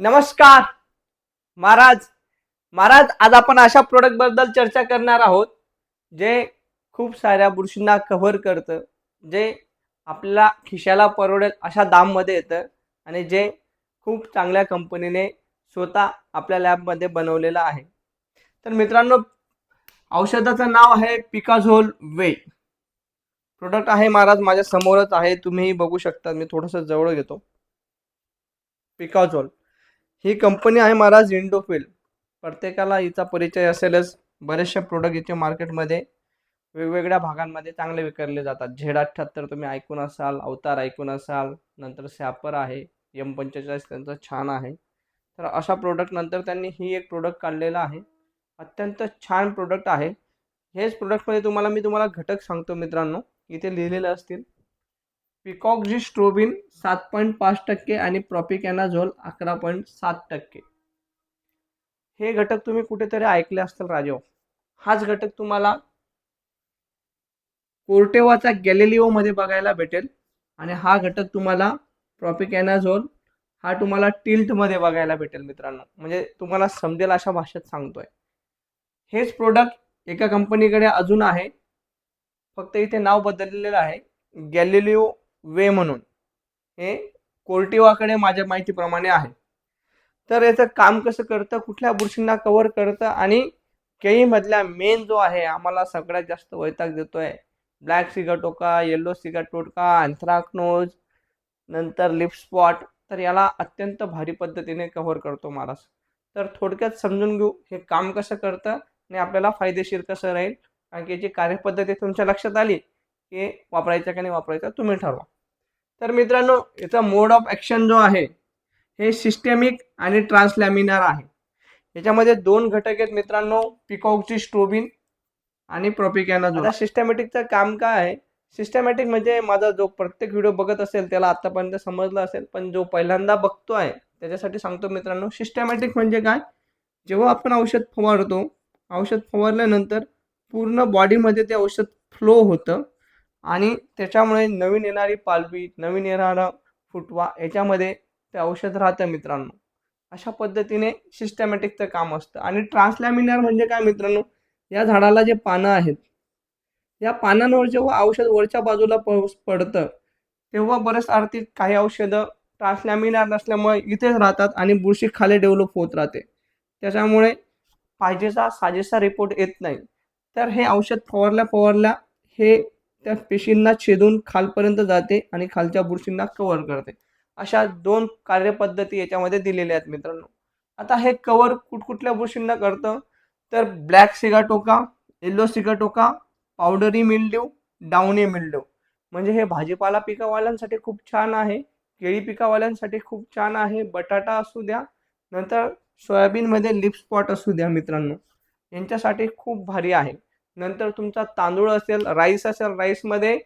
नमस्कार. महाराज महाराज आज आपण अशा प्रोडक्टबद्दल चर्चा करणार आहोत जे खूप साऱ्या बुरशींना कव्हर करतं जे आपल्याला खिशाला परवडेल अशा दाममध्ये येतं आणि जे खूप चांगल्या कंपनीने स्वतः आपल्या लॅबमध्ये बनवलेलं आहे. तर मित्रांनो औषधाचं नाव आहे पिकाझोल वे. प्रोडक्ट आहे महाराज माझ्या समोरच आहे तुम्ही बघू शकता मी थोडंसं जवळ घेतो. पिकाझोल. ही कंपनी आहे महाराज इंडोफिल. प्रत्येकाला हिचा परिचय असेलच. बरेचसे प्रोडक्ट इथे मार्केटमध्ये वेगवेगळ्या भागांमध्ये चांगले विकले जातात. झेड अठ्ठ्याहत्तर तुम्ही ऐकून असाल अवतार ऐकून असाल नंतर सॅपर आहे एम पंचेचाळीस त्यांचं छान आहे. तर अशा प्रोडक्ट नंतर त्यांनी ही एक प्रोडक्ट काढलेला आहे. अत्यंत छान प्रोडक्ट आहे. हेच प्रोडक्टमध्ये तुम्हाला मी तुम्हाला घटक सांगतो मित्रांनो. इथे लिहिलेलं असतील. पिकॉक्झिस्ट्रोबिन सात पॉईंट पाच टक्के आणि प्रॉपिकॅनाझोल अकरा पॉईंट सात टक्के. हे घटक तुम्ही कुठेतरी ऐकले असतील राजेव हाच घटक तुम्हाला कोर्टेवाचा गॅलेलिओमध्ये बघायला भेटेल आणि हा घटक तुम्हाला प्रॉपिकॅनाझोल हा तुम्हाला टिल्टमध्ये बघायला भेटेल मित्रांनो. म्हणजे तुम्हाला समजेल अशा भाषेत सांगतोय. हेच प्रोडक्ट एका कंपनीकडे अजून आहे. फक्त इथे नाव बदललेलं आहे. गॅलिलिओ वे म्हणून. हे कोर्टिवाकडे माझ्या माहितीप्रमाणे आहे. तर याचं काम कसं करतं कुठल्या बुरशींना कव्हर करतं आणि केळीमधल्या मेन जो आहे आम्हाला सगळ्यात जास्त वैताग देतोय. Black Sigatoka yellow Sigatoka anthracnose नंतर लिप स्पॉट तर याला अत्यंत भारी पद्धतीने कव्हर करतो महाराज तर थोडक्यात समजून घेऊ हे काम कसं करतं आणि आपल्याला फायदेशीर कसं राहील. कारण की याची कार्यपद्धती तुमच्या लक्षात आली? की वापरायचं का नाही वापरायचं तुम्ही ठरवा. तर मित्रांनो याचा मोड ऑफ ॲक्शन जो आहे हे सिस्टेमिक आणि ट्रान्सलॅमिनार आहे. याच्यामध्ये दोन घटक आहेत मित्रांनो पिकॉकची स्ट्रोबिन आणि प्रोपिकॅना जो सिस्टमॅटिकचं काम काय आहे? सिस्टमॅटिक म्हणजे माझा जो प्रत्येक व्हिडिओ बघत असेल त्याला आतापर्यंत समजलं असेल पण जो पहिल्यांदा बघतो आहे त्याच्यासाठी सांगतो मित्रांनो सिस्टमॅटिक म्हणजे काय? जेव्हा आपण औषध फवारतो औषध फवारल्यानंतर पूर्ण बॉडीमध्ये ते औषध फ्लो होतं. आणि त्याच्यामुळे नवीन येणारी पालवी नवीन येणारा फुटवा याच्यामध्ये ते औषध राहतं मित्रांनो. अशा पद्धतीने सिस्टमॅटिकचं काम असतं. आणि ट्रान्सलॅमिनार म्हणजे काय मित्रांनो? या झाडाला जे पानं आहेत या पानांवर जेव्हा औषध वरच्या बाजूला पाऊस पडतं तेव्हा बरेच आर्थिक काही औषधं ट्रान्सलॅमिनार नसल्यामुळे इथेच राहतात आणि बुरशी खाली डेव्हलप होत राहते. त्याच्यामुळे पाहिजेचा साजेसा रिपोर्ट येत नाही. तर हे औषध फवारल्या फवारल्या हे त्या पेशींना छेदून खालपर्यंत जाते आणि खालच्या बुरशींना कव्हर करते. अशा दोन कार्यपद्धती याच्यामध्ये दिलेल्या आहेत मित्रांनो. आता हे कव्हर कुठकुठल्या बुरशींना करतं. तर black Sigatoka yellow Sigatoka powdery mildew downy mildew म्हणजे हे भाजीपाला पिकावाल्यांसाठी खूप छान आहे केळी पिकावाल्यांसाठी खूप छान आहे बटाटा असू द्या नंतर सोयाबीनमध्ये लिप स्पॉट असू द्या मित्रांनो. यांच्यासाठी खूप भारी आहे. नंतर तुमचा तांदूळ असेल राईस असेल राईसमध्ये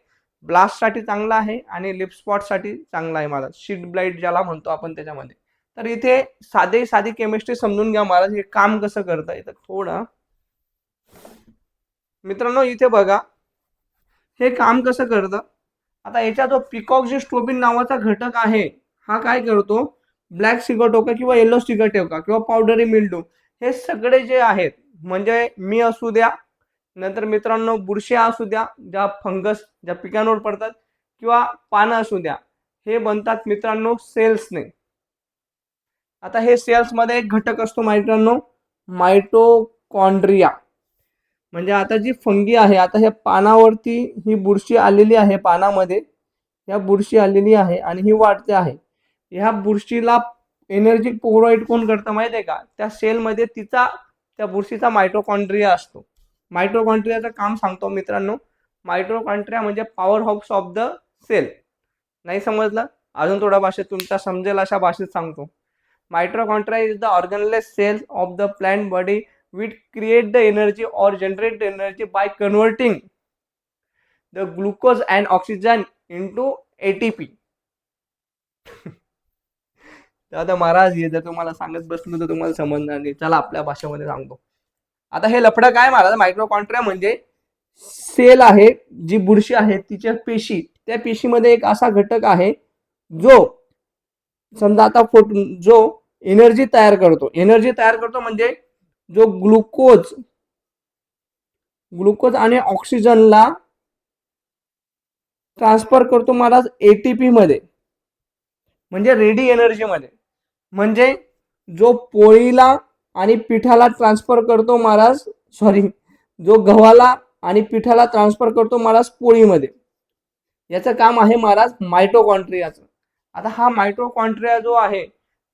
ब्लास्टसाठी चांगला आहे आणि लिप स्पॉटसाठी चांगला आहे मला शीट ब्लाईट ज्याला म्हणतो आपण त्याच्यामध्ये. तर इथे साधे साधी केमिस्ट्री समजून घ्या महाराज हे काम कसं करता इथं थोडं. मित्रांनो इथे बघा. हे काम कसं करतं? आता याचा जो पिकॉक जे नावाचा घटक आहे हा काय करतो? ब्लॅक सिगटोका किंवा येलो सिगटोका किंवा पावडरी मिल्डू हे सगळे जे आहेत म्हणजे मी असू द्या नंतर मित्रांनो बुरशी असू द्या ज्या फंगस ज्या पिकांवर पडतात किंवा पानं असू द्या हे बनतात मित्रांनो सेल्सने आता हे सेल्समध्ये एक घटक असतो मित्रांनो मायटोकॉन्ड्रिया म्हणजे आता जी फंगी आहे आता ह्या पानावरती ही बुरशी आलेली आहे पानामध्ये ह्या बुरशी आलेली आहे आणि ही वाढते आहे. ह्या बुरशीला एनर्जी प्रोव्हाइड कोण करतं माहिती आहे का? त्या सेलमध्ये तिचा त्या बुरशीचा मायटोकॉन्ड्रिया असतो. मायट्रोकॉन्ट्रियाचं काम सांगतो मित्रांनो. मायट्रोकॉन्ट्रिया म्हणजे power house of the cell नाही समजलं? अजून थोडा भाषेत तुमचा समजेल अशा भाषेत सांगतो. Mitochondria is the organelles cell of the plant body with create the energy or generate the energy by converting the glucose and oxygen into ATP दादा महाराज हे जर तुम्हाला सांगत बसलो तर तुम्हाला समजणार नाही. चला आपल्या भाषेमध्ये सांगतो. आता हे लफडं काय महाराज मायक्रोकॉन्ट्रिया म्हणजे सेल आहे जी बुरशी आहे तिच्या पेशी. त्या पेशीमध्ये एक असा घटक आहे जो समजा आता फोट जो एनर्जी तयार करतो. एनर्जी तयार करतो म्हणजे जो ग्लुकोज ग्लुकोज आणि ऑक्सिजनला ट्रान्सफर करतो महाराज एटीपी मध्ये. म्हणजे रेडी एनर्जी मध्ये. म्हणजे जो पोळीला आणि पिठाला ट्रान्सफर करतो महाराज सॉरी जो गव्हाला आणि पिठाला ट्रान्सफर करतो महाराज पोळीमध्ये. याचं काम आहे महाराज मायटोकॉन्ट्रियाचं आता हा मायट्रोकॉन्ट्रिया जो आहे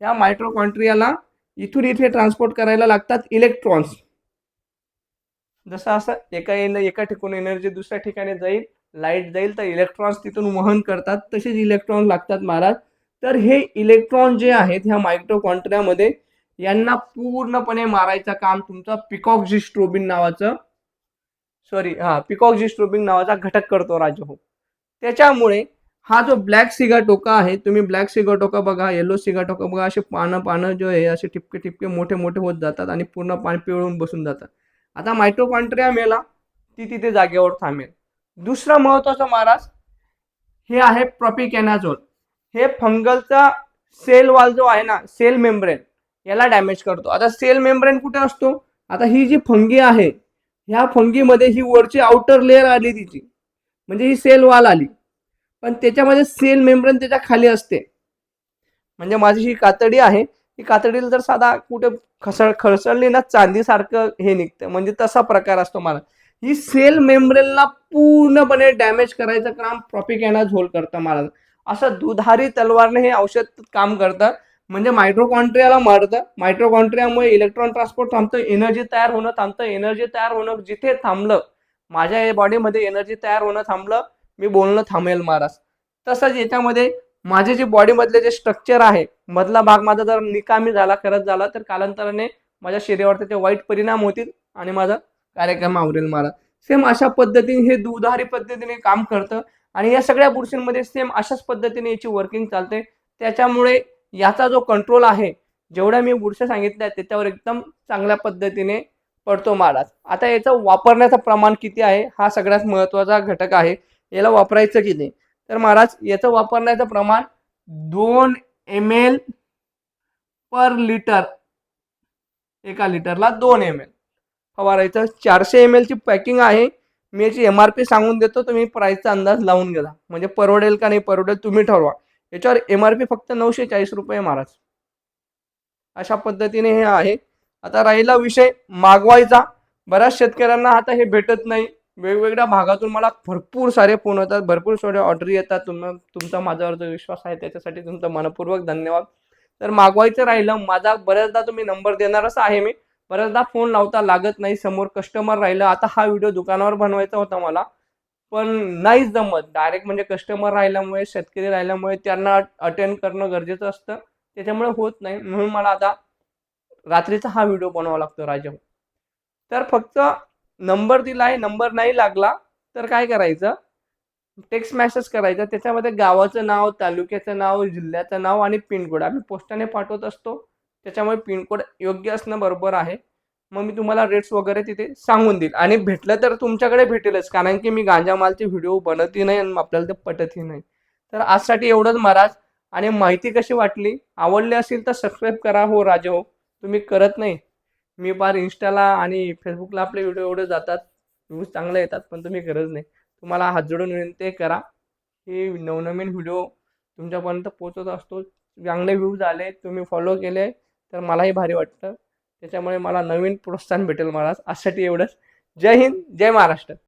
या मायट्रोकॉन्ट्रियाला इथून इथे ट्रान्सपोर्ट करायला लागतात इलेक्ट्रॉन्स जसं असं एका एका ठिकाणी एनर्जी दुसऱ्या ठिकाणी जाईल लाइट जाईल तर इलेक्ट्रॉन्स तिथून वहन करतात तसेच इलेक्ट्रॉन लागतात महाराज. तर हे इलेक्ट्रॉन जे आहेत ह्या मायटोकॉन्ट्रियामध्ये यांना पूर्णपणे मारायचं काम तुमचं तुमचा पिकॉक्झिस्ट्रोबिन नावाचं सॉरी हा पिकॉक्झिस्ट्रोबिन नावाचा घटक करतो राजा. हो त्याच्यामुळे हा जो ब्लॅक सिगाटोका आहे तुम्ही ब्लॅक सिगाटोका बघा येलो सिगाटोका बघा असे पानं पानं जो आहे असे ठिपके ठिपके मोठे मोठे होत जातात आणि पूर्ण पाणी पिळून बसून जातात. आता मायट्रोकॉन्ट्रिया मेला ती तिथे जागेवर थांबेल. दुसरा महत्त्वाचा महाराज हे आहे प्रॉपिकॅनाझोल हे फंगलचा सेल वाल जो आहे ना सेल मेम्ब्रेन याला डॅमेज करतो. आता सेल मेम्ब्रेन कुठे असतो? आता ही जी फंगी आहे ह्या फंगीमध्ये ही वरची आउटर लेअर आली तिची. म्हणजे ही सेल वॉल आली. पण त्याच्यामध्ये सेल मेम्ब्रेन त्याच्याखाली असते. म्हणजे माझी ही कातडी आहे ही कातडीला जर साधा कुठे खसळ खळसळली ना चांदीसारखं हे निघतं. म्हणजे तसा प्रकार असतो मला. ही सेल मेम्ब्रेनला पूर्णपणे डॅमेज करायचं काम प्रॉपिकॅनाझोल करतं मला. असं दुधारी तलवारने हे औषध काम करतं. म्हणजे मायट्रोकॉन्ट्रियाला मारतं मायट्रोकॉन्ट्रियामुळे इलेक्ट्रॉन ट्रान्सपोर्ट थांबतं एनर्जी तयार होणं थांबतं एनर्जी तयार होणं जिथे थांबलं माझ्या बॉडीमध्ये एनर्जी तयार होणं थांबलं मी बोलणं थांबेल महाराज. तसंच याच्यामध्ये माझे जे बॉडीमधले जे स्ट्रक्चर आहे मधला भाग माझा जर निकामी झाला करत झाला तर कालांतराने माझ्या शरीरावर त्याचे वाईट परिणाम होतील आणि माझा कार्यक्रम आवरेल महाराज. सेम अशा पद्धतीने हे दुधारी पद्धतीने काम करतं आणि या सगळ्या बुरशींमध्ये सेम अशाच पद्धतीने याची वर्किंग चालते. त्याच्यामुळे याचा जो कंट्रोल आहे जेवढ्या मी बुरशा सांगितल्या त्याच्यावर एकदम चांगल्या पद्धतीने पडतो महाराज आता याचं वापरण्याचं प्रमाण किती आहे हा सगळ्यात महत्त्वाचा घटक आहे. याला वापरायचं की नाही? तर महाराज याचं वापरण्याचं प्रमाण दोन एम एल पर लिटर एका लिटरला दोन एम एल फवारायचं चारशे एम एलची पॅकिंग आहे. मी याची एम आर पी सांगून देतो तुम्ही प्राईसचा अंदाज लावून गेला म्हणजे परवडेल का नाही परवडेल तुम्ही ठरवा. याच्यावर एम आर पी फक्त नऊशे चाळीस रुपये महाराज. अशा पद्धतीने हे आहे. आता राहिला विषय मागवायचा. बऱ्याच शेतकऱ्यांना आता हे भेटत नाही. वेगवेगळ्या भागातून मला भरपूर सारे फोन येतात. भरपूर सारे ऑर्डर येतात. तुम तुमचा माझ्यावर जो विश्वास आहे. त्याच्यासाठी तुमचा मनपूर्वक धन्यवाद. तर मागवायचं राहिलं. माझा बऱ्याचदा तुम्ही नंबर देणारच आहे मी. बऱ्याचदा फोन लावता लागत नाही. समोर कस्टमर राहिलं. आता हा व्हिडिओ दुकानावर बनवायचा होता मला. पण नाही जमत. डायरेक्ट म्हणजे कस्टमर राहिल्यामुळे शेतकरी राहिल्यामुळे त्यांना अटेंड करणं गरजेचं असतं. त्याच्यामुळे होत नाही. म्हणून मला आता रात्रीचा हा व्हिडिओ बनवावा लागतो राजा तर फक्त नंबर दिला आहे नंबर नाही लागला तर काय करायचं? टेक्स्ट मेसेज करायचा. त्याच्यामध्ये गावाचं नाव तालुक्याचं नाव जिल्ह्याचं नाव आणि पिनकोड आम्ही पोस्टाने पाठवत असतो. त्याच्यामुळे पिनकोड योग्य असणं बरोबर आहे. मग मी तुम्हाला रेट्स वगैरे तिथे सांगून देईल. आणि भेटलं तर तुमच्याकडे भेटेलच कारण की मी गांजा मालचे व्हिडिओ बनतही नाही आणि आपल्याला ते पटतही नाही. तर आजसाठी एवढंच महाराज. आणि माहिती कशी वाटली? आवडली असेल तर सबस्क्राईब करा हो राजा. हो तुम्ही करत नाही. मी फार इंस्टाला आणि फेसबुकला आपले व्हिडिओ एवढे जातात. व्ह्यूज चांगले येतात पण तुम्ही करत नाही. तुम्हाला हात जोडून विनंती करा. हे नवनवीन व्हिडिओ तुमच्यापर्यंत पोचत असतो. चांगले व्ह्यूज आले तुम्ही फॉलो केले तर मलाही भारी वाटतं. त्याच्यामुळे मला नवीन प्रोत्साहन भेटेल मला आजसाठी एवढंच. जय हिंद जय महाराष्ट्र.